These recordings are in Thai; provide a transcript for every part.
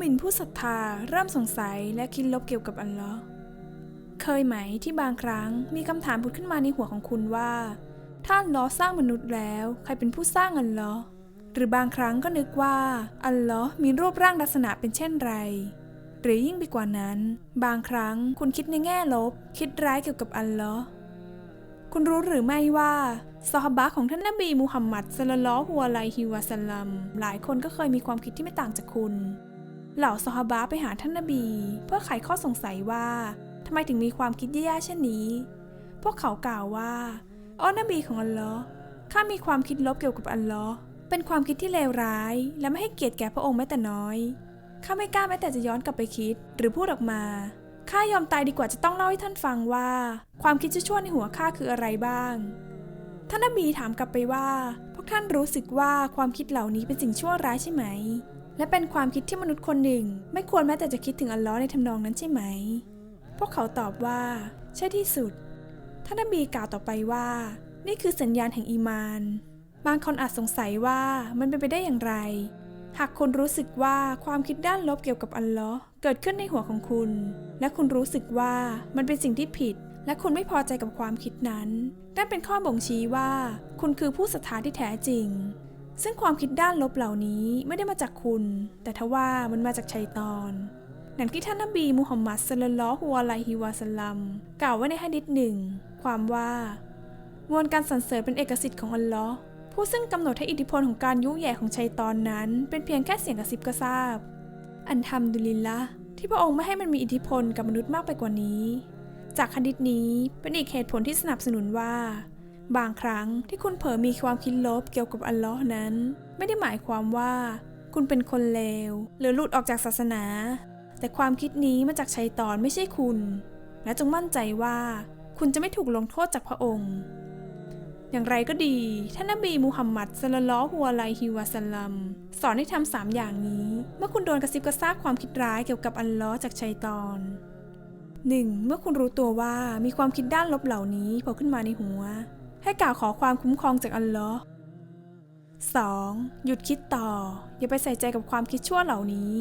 มินผู้ศรัทธาเริ่มสงสัยและคิดลบเกี่ยวกับอัลลอฮ์เคยไหมที่บางครั้งมีคำถามผุดขึ้นมาในหัวของคุณว่าถ้าอัลอสร้างมนุษย์แล้ว ใครเป็นผู้สร้างอัลลอฮ์หรือบางครั้งก็นึกว่าอัลลอฮ์มีรูปร่างลักษณะเป็นเช่นไร หรือยิ่งไปกว่านั้น บางครั้งคุณคิดในแง่ลบ คิดร้ายเกี่ยวกับอัลลอฮ์คุณรู้หรือไม่ว่าซอฮาบะของท่านนบีมูฮัมมัดสลลัลลอฮุอะลัยฮิวะสัลลัมหลายคนก็เคยมีความคิดที่ไม่ต่างจากคุณ เหล่าซอฮาบะไปหาท่านนบี เพื่อไขข้อสงสัยว่าทำไมถึงมีความคิดแย่ๆเช่นนี้ พวกเขากล่าวว่าอ้อนบีของอัลลอฮ์ข้ามีความคิดลบเกี่ยวกับอัลลอฮ์เป็นความคิดที่เลวร้าย และไม่ให้เกียรติแก่พระองค์แม้แต่น้อยข้าไม่กล้าแม้แต่จะย้อนกลับไปคิด หรือพูดออกมาข้ายอมตายดีกว่าจะต้องเล่าให้ท่านฟังว่า ความคิดชั่วในหัวข้าคืออะไรบ้าง ท่านนบีถามกลับไปว่า พวกท่านรู้สึกว่าความคิดเหล่านี้เป็นสิ่งชั่วร้ายใช่ไหม และเป็นความคิดที่มนุษย์คนหนึ่ง ไม่ควรแม้แต่จะคิดถึงอัลลอฮ์ในทำนองนั้นใช่ไหม พวกเขาตอบว่า ใช่ที่สุด ท่านนบีกล่าวต่อไปว่า นี่คือสัญญาณแห่งอีมาน บางคนอาจสงสัยว่ามันเป็นไปได้อย่างไร หากคุณรู้สึกว่าความคิดด้านลบเกี่ยวกับอัลลอฮ์เกิดขึ้นในหัวของคุณ และคุณรู้สึกว่ามันเป็นสิ่งที่ผิด และคุณไม่พอใจกับความคิดนั้นนั่นเป็นข้อบ่งชี้ว่า คุณคือผู้ศรัทธาที่แท้จริง ซึ่งความคิดด้านลบเหล่านี้ไม่ได้มาจากคุณ แต่ทว่ามันมาจากชัยตอนอย่างที่ท่านนบีมูฮัมมัดสลลัลอฮุอะลัยฮิวะสัลลัมกล่าวไว้ในฮะดิษหนึ่ง ความว่ามวลการสรรเสริญเป็นเอกสิทธิ์ของอัลลอฮ์ผู้ซึ่งกำหนดให้อิทธิพลของการยุ่งแย่ของชัยตอนนั้น เป็นเพียงแค่เสียงกระซิบกระซาบ อันทำดุลิลละที่พระองค์ไม่ให้มันมีอิทธิพลกับมนุษย์มากไปกว่านี้ จากคดิษนี้เป็นอีกเหตุผลที่สนับสนุนว่า บางครั้งที่คุณเผลอมีความคิดลบเกี่ยวกับอัลลอฮ์นั้น ไม่ได้หมายความว่า คุณเป็นคนเลว หรือหลุดออกจากศาสนา แต่ความคิดนี้มาจากชัยตอนไม่ใช่คุณ และจงมั่นใจว่า คุณจะไม่ถูกลงโทษจากพระองค์ อย่างไรก็ดีท่านนบีมูฮัมมัดสลลัลลอฮุอะลัยฮิวะสัลลัมสอนให้ทำสามอย่างนี้ เมื่อคุณโดนกระซิบกระซาบความคิดร้ายเกี่ยวกับอัลลอฮ์จากชัยตอน 1. เมื่อคุณรู้ตัวว่ามีความคิดด้านลบเหล่านี้โผล่ขึ้นมาในหัว ให้กล่าวขอความคุ้มครองจากอัลลอฮ์ 2. หยุดคิดต่อ อย่าไปใส่ใจกับความคิดชั่วเหล่านี้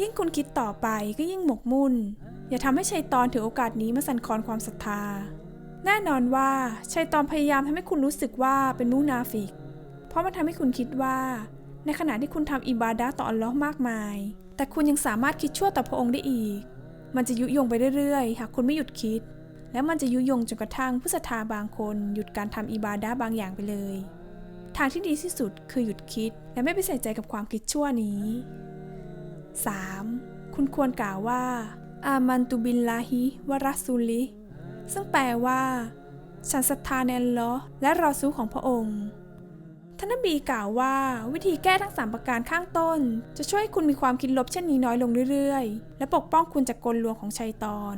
ยิ่งคุณคิดต่อไปก็ยิ่งหมกมุ่น อย่าทำให้ชัยตอนถือโอกาสนี้มาสั่นคลอนความศรัทธา แน่นอนว่าชัยตอนพยายามทำให้คุณรู้สึกว่าเป็นมุนาฟิก เพราะมันทำให้คุณคิดว่า ในขณะที่คุณทำอิบาดะต่ออัลลอฮ์มากมาย แต่คุณยังสามารถคิดชั่วต่อพระองค์ได้อีก มันจะยุยงไปเรื่อยๆ หากคุณไม่หยุดคิด และมันจะยุยงจนกระทั่งผู้ศรัทธาบางคนหยุดการทำอิบาดะบางอย่างไปเลย ทางที่ดีที่สุดคือหยุดคิดและไม่ไปใส่ใจกับความคิดชั่วนี้ 3. คุณควรกล่าวว่า อามันตุบิลลาฮิวะรัสซูลิ ซึ่งแปลว่า ฉันศรัทธาในลอและรอซูของพระองค์ท่านนบีกล่าวว่าวิธีแก้ทั้งสามประการข้างต้น จะช่วยให้คุณมีความคิดลบเช่นนี้น้อยลงเรื่อยๆ และปกป้องคุณจากกลลวงของชัยตอน